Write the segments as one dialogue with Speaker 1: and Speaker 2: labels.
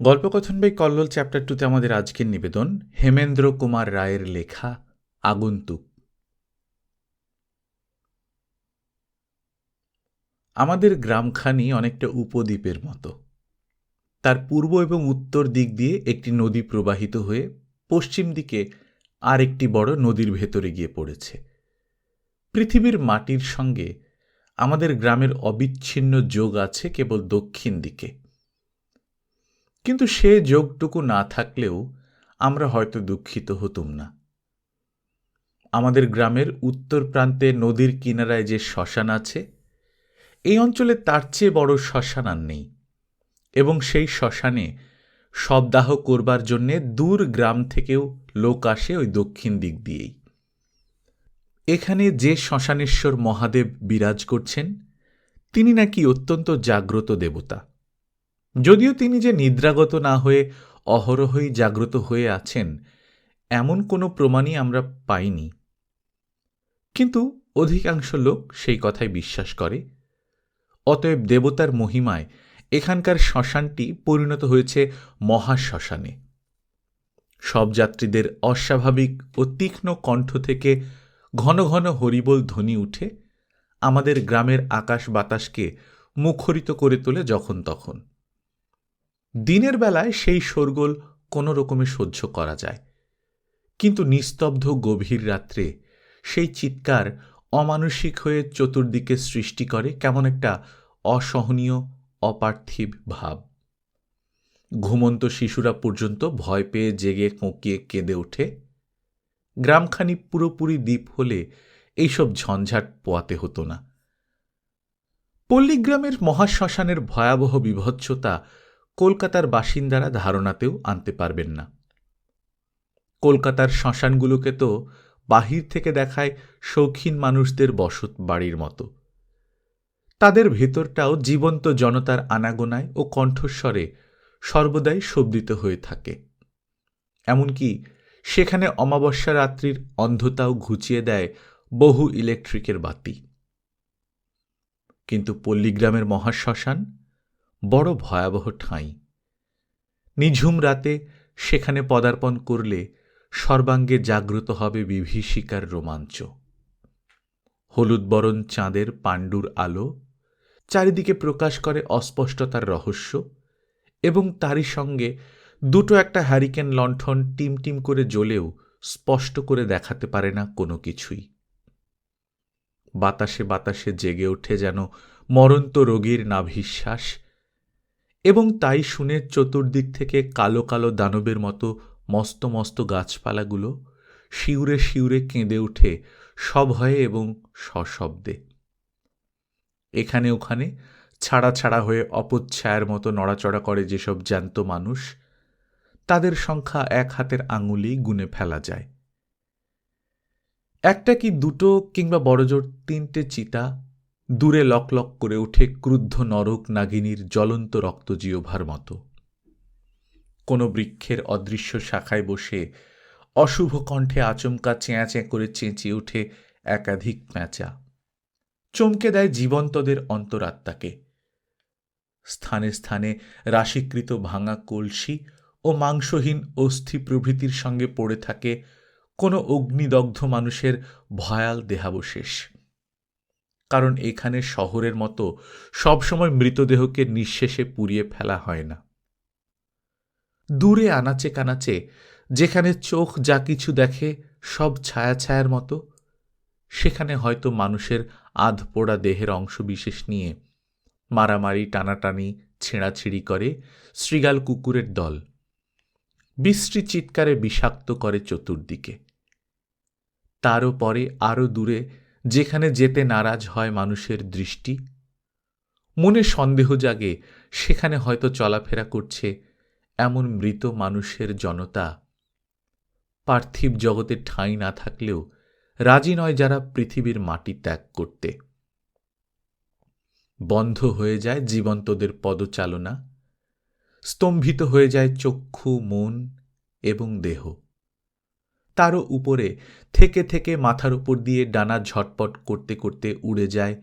Speaker 1: গল্পকথন by Kallol chapter টুতে আমাদের আজকের নিবেদন, হেমেন্দ্র কুমার রায়ের লেখা, আগন্তুক আমাদের গ্রামখানি অনেকটা উপদ্বীপের মতো। তার পূর্ব এবং উত্তর দিক দিয়ে একটি নদী প্রবাহিত হয়ে পশ্চিম দিকে আর একটি বড় নদীর ভেতরে গিয়ে পড়েছে। পৃথিবীর মাটির সঙ্গে আমাদের গ্রামের অবিচ্ছিন্ন যোগ আছে কেবল দক্ষিণ দিকে। কিন্তু সে যোগটুকু না থাকলেও আমরা হয়তো দুঃখিত হতুম না। আমাদের গ্রামের উত্তর প্রান্তে নদীর কিনারায় যে শ্মশান আছে, এই অঞ্চলে তার চেয়ে বড় শ্মশান আর নেই এবং সেই শ্মশানে শবদাহ করবার জন্যে দূর গ্রাম থেকেও লোক আসে ওই দক্ষিণ দিক দিয়েই। এখানে যে শ্মশানেশ্বর মহাদেব বিরাজ করছেন, তিনি নাকি অত্যন্ত জাগ্রত দেবতা। যদিও তিনি যে নিদ্রাগত না হয়ে অহরহই জাগ্রত হয়ে আছেন, এমন কোনো প্রমাণই আমরা পাইনি। কিন্তু অধিকাংশ লোক সেই কথাই বিশ্বাস করে। অতএব দেবতার মহিমায় এখানকার শ্মশানটি পরিণত হয়েছে মহাশ্মশানে। সব যাত্রীদের অস্বাভাবিক ও তীক্ষ্ণ কণ্ঠ থেকে ঘন ঘন হরিবোল ধ্বনি উঠে আমাদের গ্রামের আকাশ বাতাসকে মুখরিত করে তোলে যখন তখন। দিনের বেলায় সেই শোরগোল কোনো রকমে সহ্য করা যায়। কিন্তু নিস্তব্ধ গভীর রাত্রে সেই চিৎকার অমানসিক হয়ে চতুর্দিকে সৃষ্টি করে কেমন একটা অসহনীয়, অপার্থিব ভাব। ঘুমন্ত শিশুরা পর্যন্ত ভয় পেয়ে জেগে কোঁকিয়ে কেঁদে ওঠে। গ্রামখানি পুরোপুরি দ্বীপ হলে এইসব ঝঞ্ঝাট পোয়াতে হতো না। পল্লীগ্রামের মহাশ্মশানের ভয়াবহ বিভৎসতা কলকাতার বাসিন্দারা ধারণাতেও আনতে পারবেন না। কলকাতার শ্মশানগুলোকে তো বাহির থেকে দেখায় শৌখিন মানুষদের বসত বাড়ির মতো। তাদের ভেতরটাও জীবন্ত জনতার আনাগোনায় ও কণ্ঠস্বরে সর্বদাই শব্দিত হয়ে থাকে। এমনকি সেখানে অমাবস্যা রাত্রির অন্ধতাও ঘুচিয়ে দেয় বহু ইলেকট্রিকের বাতি। কিন্তু পল্লীগ্রামের মহাশ্মশান বড় ভয়াবহ ঠাঁই। নিঝুম রাতে সেখানে পদার্পণ করলে সর্বাঙ্গে জাগ্রত হবে বিভীষিকার রোমাঞ্চ। হলুদ বরণ চাঁদের পাণ্ডুর আলো, চারিদিকে প্রকাশ করে অস্পষ্টতার রহস্য এবং তারই সঙ্গে দুটো একটা হ্যারিকেন লণ্ঠন টিম টিম করে জ্বলেও স্পষ্ট করে দেখাতে পারে না কোনো কিছুই। বাতাসে বাতাসে জেগে ওঠে যেন মরন্ত রোগীর নাভিশ্বাস এবং তাই শুনে চতুর্দিক থেকে কালো কালো দানবের মতো মস্ত মস্ত গাছপালাগুলো শিউরে শিউরে কেঁদে উঠে সভয়ে এবং সশব্দে। এখানে ওখানে ছাড়া ছাড়া হয়ে অপচ্ছায়ের মতো নড়াচড়া করে যেসব জ্যান্ত মানুষ, তাদের সংখ্যা এক হাতের আঙুলেই গুনে ফেলা যায়। একটা কি দুটো কিংবা বড়জোর তিনটে চিতা দূরে লক লক করে ওঠে ক্রুদ্ধ নরক নাগিনীর জ্বলন্ত রক্তজিওভার মতো। কোনো বৃক্ষের অদৃশ্য শাখায় বসে অশুভ কণ্ঠে আচমকা চেঁয়া চেঁ করে চেঁচিয়ে উঠে একাধিক প্যাঁচা। চমকে দেয় জীবন্তদের অন্তরাত্মাকে। স্থানে স্থানে রাশিকৃত ভাঙা কলসি ও মাংসহীন অস্থি প্রভৃতির সঙ্গে পড়ে থাকে কোনো অগ্নিদগ্ধ মানুষের ভয়াল দেহাবশেষ। কারণ এখানে শহরের মতো সবসময় মৃতদেহকে নিঃশেষে পুড়িয়ে ফেলা হয় না। দূরে আনাচে কানাচে, যেখানে চোখ যা কিছু দেখে সব ছায়া ছায়ার মতো, সেখানে হয়তো মানুষের আধ পোড়া দেহের অংশবিশেষ নিয়ে মারামারি, টানাটানি, ছেঁড়াছিঁড়ি করে শ্রীগাল কুকুরের দল। বিশ্রী চিৎকারে বিষাক্ত করে চতুর্দিকে। তারও পরে আরও দূরে যেখানে যেতে নারাজ হয় মানুষের দৃষ্টি। মনে সন্দেহ জাগে, সেখানে হয়তো চলাফেরা করছে এমন মৃত মানুষের জনতা। পার্থিব জগতে ঠাঁই না থাকলেও রাজি নয় যারা পৃথিবীর মাটি ত্যাগ করতে। বন্ধ হয়ে যায় জীবন্তদের পদচালনা, স্তম্ভিত হয়ে যায় চক্ষু, মন এবং দেহ। তারও উপরে থেকে থেকে মাথার উপর দিয়ে ডানা ঝটপট করতে করতে উড়ে যায়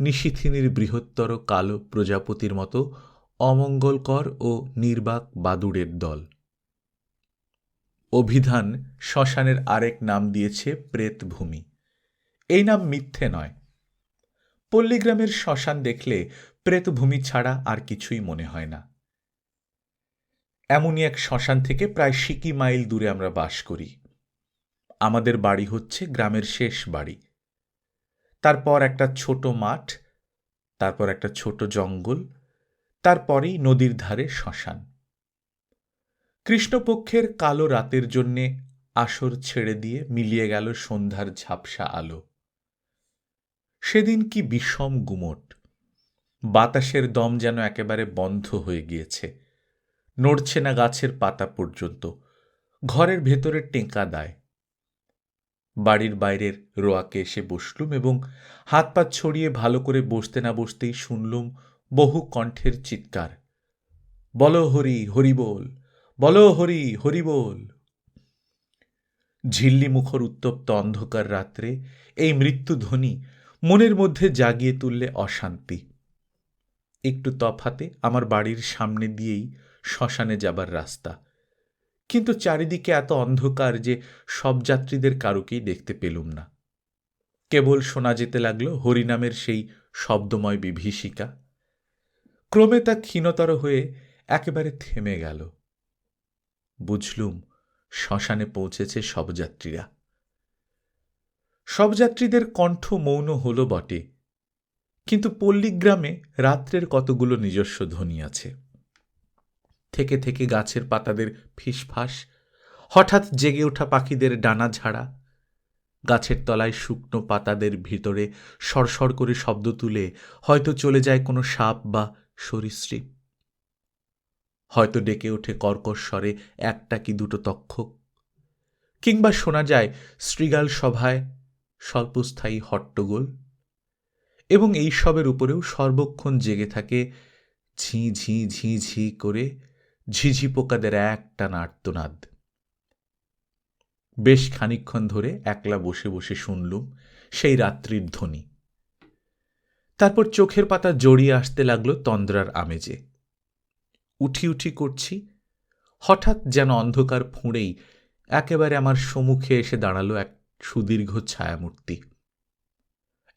Speaker 1: নিশিথিনীর বৃহত্তর কালো প্রজাপতির মতো অমঙ্গলকর ও নির্বাক বাদুড়ের দল। অভিধান শ্মশানের আরেক নাম দিয়েছে প্রেতভূমি। এই নাম মিথ্যে নয়। পল্লীগ্রামের শ্মশান দেখলে প্রেতভূমি ছাড়া আর কিছুই মনে হয় না। এমনই এক শ্মশান থেকে প্রায় সিকি মাইল দূরে আমরা বাস করি। আমাদের বাড়ি হচ্ছে গ্রামের শেষ বাড়ি। তারপর একটা ছোট মাঠ, তারপর একটা ছোট জঙ্গল, তারপরেই নদীর ধারে শ্মশান। কৃষ্ণপক্ষের কালো রাতের জন্যে আসর ছেড়ে দিয়ে মিলিয়ে গেল সন্ধ্যার ঝাপসা আলো। সেদিন কি বিষম গুমট। বাতাসের দম যেন একেবারে বন্ধ হয়ে গিয়েছে। নড়ছে না গাছের পাতা পর্যন্ত। ঘরের ভেতরে টেঁকা দেয়। বাড়ির বাইরের রোয়াকে এসে বসলুম এবং হাত পা ছড়িয়ে ভালো করে বসতে না বসতেই শুনলুম বহু কণ্ঠের চিৎকার। বল হরি হরি বল বল হরি হরি বল। ঝিল্লি মুখর উত্তপ্ত অন্ধকার রাত্রে এই মৃত্যুধ্বনি মনের মধ্যে জাগিয়ে তুললে অশান্তি। একটু তফাতে আমার বাড়ির সামনে দিয়েই শ্মশানে যাবার রাস্তা। কিন্তু চারিদিকে এত অন্ধকার যে সব যাত্রীদের কারুকেই দেখতে পেলুম না। কেবল শোনা যেতে লাগল হরিনামের সেই শব্দময় বিভীষিকা। ক্রমে তা ক্ষীণতর হয়ে একেবারে থেমে গেল। বুঝলুম শ্মশানে পৌঁছেছে সব যাত্রীরা। সব যাত্রীদের কণ্ঠ মৌন হল বটে, কিন্তু পল্লীগ্রামে রাত্রের কতগুলো নিজস্ব ধ্বনি আছে। থেকে থেকে গাছের পাতাদের ফিসফাস, হঠাৎ জেগে ওঠা পাখিদের ডানা ঝাড়া, গাছের তলায় শুকনো পাতাদের ভিতরে সরসর করে শব্দ তুলে হয়তো চলে যায় কোনো সাপ বা সরীসৃপ। হয়তো ডেকে ওঠে কর্কশ স্বরে একটা কি দুটো তক্ষক কিংবা শোনা যায় শ্রীগাল সভায় স্বল্পস্থায়ী হট্টগোল। এবং এই সবের উপরেও সর্বক্ষণ জেগে থাকে ঝি ঝি ঝি ঝি করে ঝিঝি পোকাদের একটা নার্তনাদ। বেশ খানিক্ষণ ধরে একলা বসে বসে শুনলুম সেই রাত্রির ধ্বনি। তারপর চোখের পাতা জড়িয়ে আসতে লাগল তন্দ্রার আমেজে। উঠি উঠি করছি, হঠাৎ যেন অন্ধকার ফুঁড়েই একেবারে আমার সম্মুখে এসে দাঁড়াল এক সুদীর্ঘ ছায়ামূর্তি।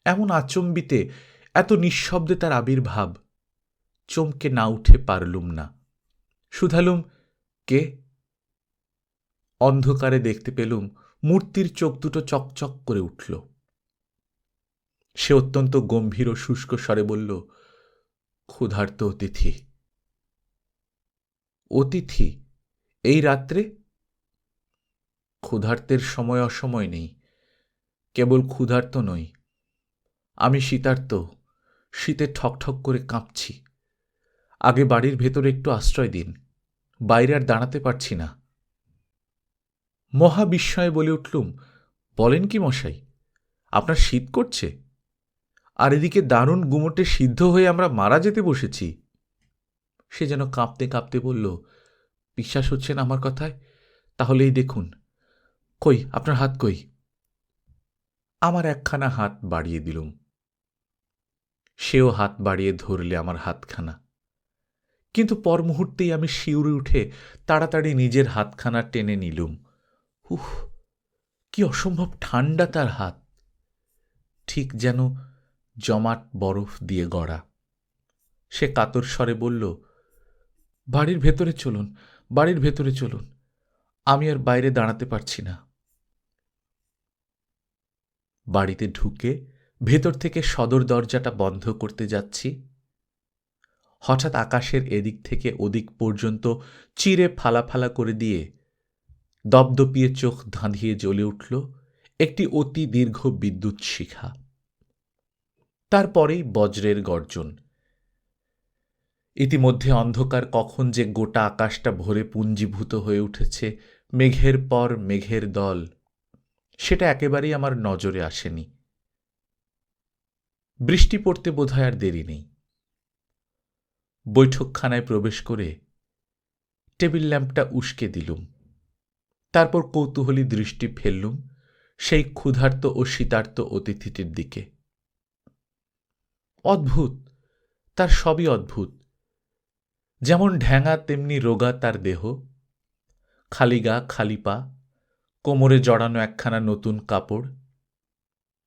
Speaker 1: এমন আচম্বিতে, এত নিঃশব্দে তার আবির্ভাব, চমকে না উঠে পারলুম না। শুধালুম কে? অন্ধকারে দেখতে পেলুম, মূর্তির চোখ দুটো চকচক করে উঠল। সে অত্যন্ত গম্ভীর ও শুষ্ক স্বরে বলল, ক্ষুধার্ত অতিথি। অতিথি? এই রাত্রে? ক্ষুধার্তের সময় অসময় নেই, কেবল ক্ষুধার্ত নই। আমি শীতার্ত, শীতে ঠকঠক করে কাঁপছি। আগে বাড়ির ভেতরে একটু আশ্রয় দিন। বাইরে আর দাঁড়াতে পারছি না। মহা বিস্ময়ে বলে উঠলুম, বলেন কি মশাই, আপনার শীত করছে? আর এদিকে দারুণ গুমোটে সিদ্ধ হয়ে আমরা মারা যেতে বসেছি। সে যেন কাঁপতে কাঁপতে বলল, বিশ্বাস হচ্ছে না আমার কথায়? তাহলেই দেখুন, কই, আপনার হাত কই? আমার একখানা হাত বাড়িয়ে দিলুম। সেও হাত বাড়িয়ে ধরলে আমার হাতখানা। কিন্তু পর মুহূর্তেই আমি শিউরে উঠে তাড়াতাড়ি নিজের হাতখানা টেনে নিলুম। উহ কি অসম্ভব ঠান্ডা তার হাত। ঠিক যেন জমাট বরফ দিয়ে গড়া। সে কাতর স্বরে বলল, বাড়ির ভেতরে চলুন, বাড়ির ভেতরে চলুন। আমি আর বাইরে দাঁড়াতে পারছি না। বাড়িতে ঢুকে ভেতর থেকে সদর দরজাটা বন্ধ করতে যাচ্ছি। হঠাৎ আকাশের এদিক থেকে ওদিক পর্যন্ত চিরে ফালা ফালা করে দিয়ে দপদপিয়ে চোখ ধাঁধিয়ে জ্বলে উঠল একটি অতি দীর্ঘ বিদ্যুৎ শিখা। তারপরেই বজ্রের গর্জন। ইতিমধ্যে অন্ধকার কখন যে গোটা আকাশটা ভরে পুঞ্জীভূত হয়ে উঠেছে, মেঘের পর মেঘের দল, সেটা একেবারেই আমার নজরে আসেনি। বৃষ্টি পড়তে বোধহয় আর দেরি নেই। বৈঠকখানায় প্রবেশ করে টেবিল ল্যাম্পটা উস্কে দিলুম। তারপর কৌতূহলী দৃষ্টি ফেললুম সেই ক্ষুধার্ত ও শীতার্ত অতিথিটির দিকে। অদ্ভুত, তার সবই অদ্ভুত। যেমন ঢ্যাঙা, তেমনি রোগা তার দেহ। খালি গা, খালি পা, কোমরে জড়ানো একখানা নতুন কাপড়।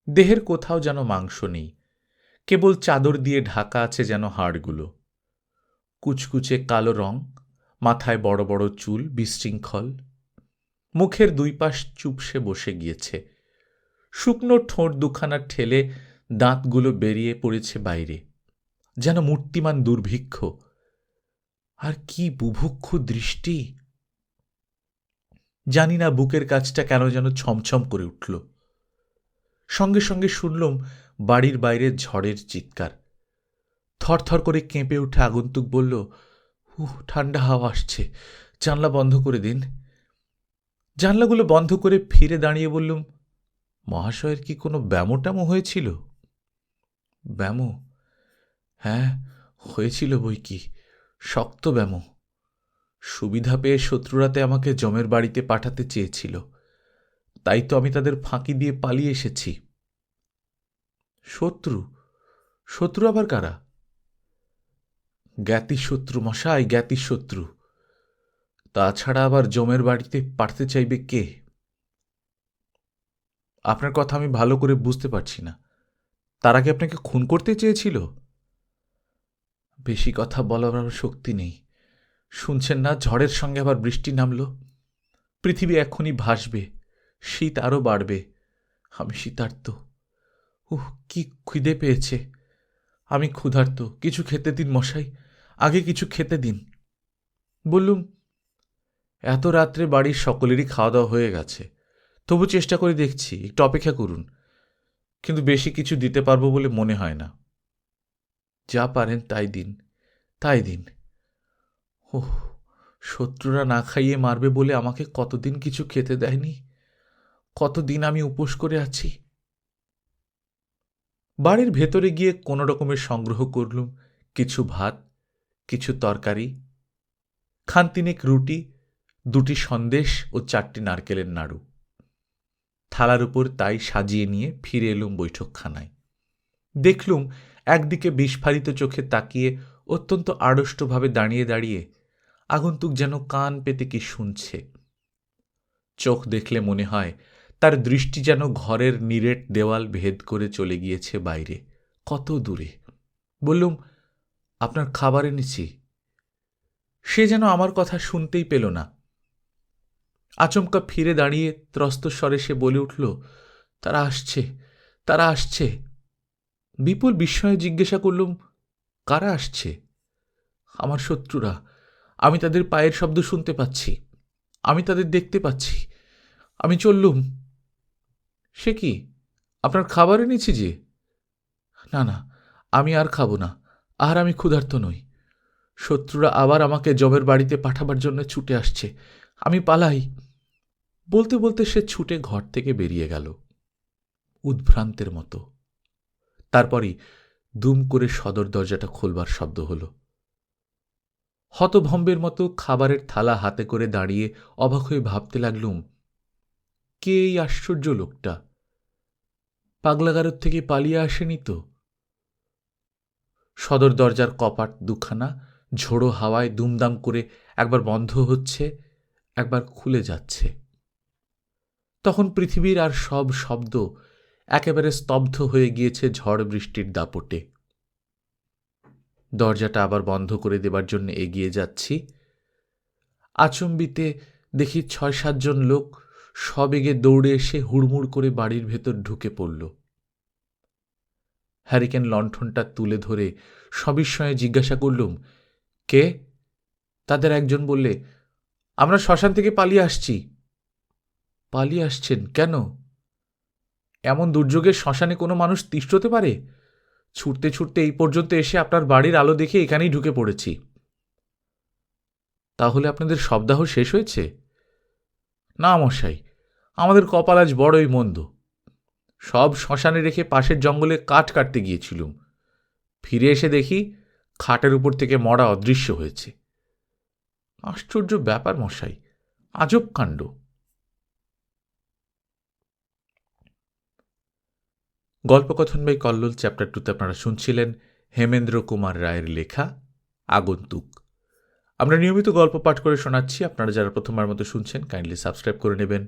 Speaker 1: দেহের কোথাও যেন মাংস নেই, কেবল চাদর দিয়ে ঢাকা আছে যেন হাড়গুলো। কুচকুচে কালো রং, মাথায় বড় বড় চুল বিশৃঙ্খল। মুখের দুই পাশ চুপসে বসে গিয়েছে। শুকনো ঠোঁট দুখানা ঠেলে দাঁতগুলো বেরিয়ে পড়েছে বাইরে। যেন মূর্তিমান দুর্ভিক্ষ। আর কি বুভুক্ষু দৃষ্টি! জানি না বুকের কাজটা কেন যেন ছমছম করে উঠল। সঙ্গে সঙ্গে শুনলুম বাড়ির বাইরে ঝড়ের চিৎকার। থরথর করে কেঁপে উঠে আগন্তুক বলল, উহ, ঠান্ডা হাওয়া আসছে। জানলা বন্ধ করে দিন। জানলাগুলো বন্ধ করে ফিরে দাঁড়িয়ে বললুম, মহাশয়ের কি কোনো ব্যামো ট্যামো হয়েছিল? ব্যামো? হ্যাঁ হয়েছিল বই কি, শক্ত ব্যামো। সুবিধা পেয়ে শত্রুরাতে আমাকে জমের বাড়িতে পাঠাতে চেয়েছিল। তাই তো আমি তাদের ফাঁকি দিয়ে পালিয়ে এসেছি। শত্রু? শত্রু আবার কারা? জ্ঞাতি শত্রু মশাই জ্ঞাতি শত্রু তাছাড়া আবার জমের বাড়িতে পাঠতে চাইবে কে? আপনার কথা আমি ভালো করে বুঝতে পারছি না। তারা কি আপনাকে খুন করতে চেয়েছিল? বেশি কথা বলার শক্তি নেই। শুনছেন না, ঝড়ের সঙ্গে আবার বৃষ্টি নামল। পৃথিবী এখনই ভাসবে, শীত আরও বাড়বে। আমি শীতার্ত উহ, কি খিদে পেয়েছে। আমি ক্ষুধার্ত। কিছু খেতে দিন মশাই। আগে কিছু খেতে দিন। বললুম, এত রাত্রে বাড়ির সকলেরই খাওয়া দাওয়া হয়ে গেছে। তবু চেষ্টা করে দেখছি, একটু অপেক্ষা করুন। কিন্তু বেশি কিছু দিতে পারব বলে মনে হয় না। যা পারেন তাই দিন তাই দিন। ওহ, শত্রুরা না খাইয়ে মারবে বলে আমাকে কতদিন কিছু খেতে দেয়নি? কতদিন আমি উপোস করে আছি? বাড়ির ভেতরে গিয়ে কোনো রকমের সংগ্রহ করলুম, কিছু ভাত কিছু তরকারি, খানতিনেক রুটি, দুটি সন্দেশ ও চারটি নারকেলের নাড়ু। থালার উপর তাই সাজিয়ে নিয়ে ফিরে এলুম বৈঠকখানায়। দেখলুম একদিকে বিস্ফারিত চোখে তাকিয়ে অত্যন্ত আড়ষ্টভাবে দাঁড়িয়ে দাঁড়িয়ে আগন্তুক যেন কান পেতে কি শুনছে। চোখ দেখলে মনে হয় তার দৃষ্টি যেন ঘরের নিরেট দেওয়াল ভেদ করে চলে গিয়েছে বাইরে, কত দূরে। বললুম আপনার খাবার এনেছি সে যেন আমার কথা শুনতেই পেল না। আচমকা ফিরে দাঁড়িয়ে ত্রস্তস্বরে সে বলে উঠল, তারা আসছে তারা আসছে। বিপুল বিস্ময়ে জিজ্ঞাসা করলুম, কারা আসছে? আমার শত্রুরা, আমি তাদের পায়ের শব্দ শুনতে পাচ্ছি, আমি তাদের দেখতে পাচ্ছি, আমি চললুম। সে কি? আপনার খাবার এনেছি যে? না না, আমি আর খাব না। আর আমি ক্ষুধার্ত নই। শত্রুরা আবার আমাকে জবের বাড়িতে পাঠাবার জন্য ছুটে আসছে। আমি পালাই। বলতে বলতে সে ছুটে ঘর থেকে বেরিয়ে গেল, উদ্ভ্রান্তের মতো। তারপরই দুম করে সদর দরজাটা খোলবার শব্দ হল। হতভম্বের মতো খাবারের থালা হাতে করে দাঁড়িয়ে অবাক হয়ে ভাবতে লাগলুম, কে এই আশ্চর্য লোকটা? পাগলাগারর থেকে পালিয়ে আসেনি তো? সদর দরজার কপাট দুখানা, ঝোড়ো হাওয়ায় দুমদাম করে একবার বন্ধ হচ্ছে, একবার খুলে যাচ্ছে। তখন পৃথিবীর আর সব শব্দ একেবারে স্তব্ধ হয়ে গিয়েছে ঝড় বৃষ্টির দাপটে। দরজাটা আবার বন্ধ করে দেবার জন্য এগিয়ে যাচ্ছি। আচম্বিতে দেখি ছয় সাতজন লোক সবেগে দৌড়ে এসে হুড়মুড় করে বাড়ির ভেতর ঢুকে পড়ল। হ্যারিকেন লণ্ঠনটা তুলে ধরে সবিস্ময়ে জিজ্ঞাসা করলুম, কে? তাদের একজন বললে, আমরা শ্মশান থেকে পালিয়ে আসছি। পালিয়ে আসছেন কেন? এমন দুর্যোগে শ্মশানে কোনো মানুষ তিষ্ঠতে পারে? ছুটতে ছুটতে এই পর্যন্ত এসে আপনার বাড়ির আলো দেখে এখানেই ঢুকে পড়েছি। তাহলে আপনাদের সপ্তাহ শেষ হয়েছে? না মশাই, আমাদের কপাল আজ বড়ই মন্দ। সব শ্মশানে রেখে পাশের জঙ্গলে কাঠ কাটতে গিয়েছিলুম। ফিরে এসে দেখি খাটের উপর থেকে মরা অদৃশ্য হয়েছে। আশ্চর্য ব্যাপার মশাই, আজব কাণ্ড। গল্পকথন বাই কল্লোল চ্যাপ্টার টুতে আপনারা শুনছিলেন হেমেন্দ্র কুমার রায়ের লেখা, আগন্তুক। আমরা নিয়মিত গল্প পাঠ করে শোনাচ্ছি। আপনারা যারা প্রথমবার মতো শুনছেন কাইন্ডলি সাবস্ক্রাইব করে নেবেন।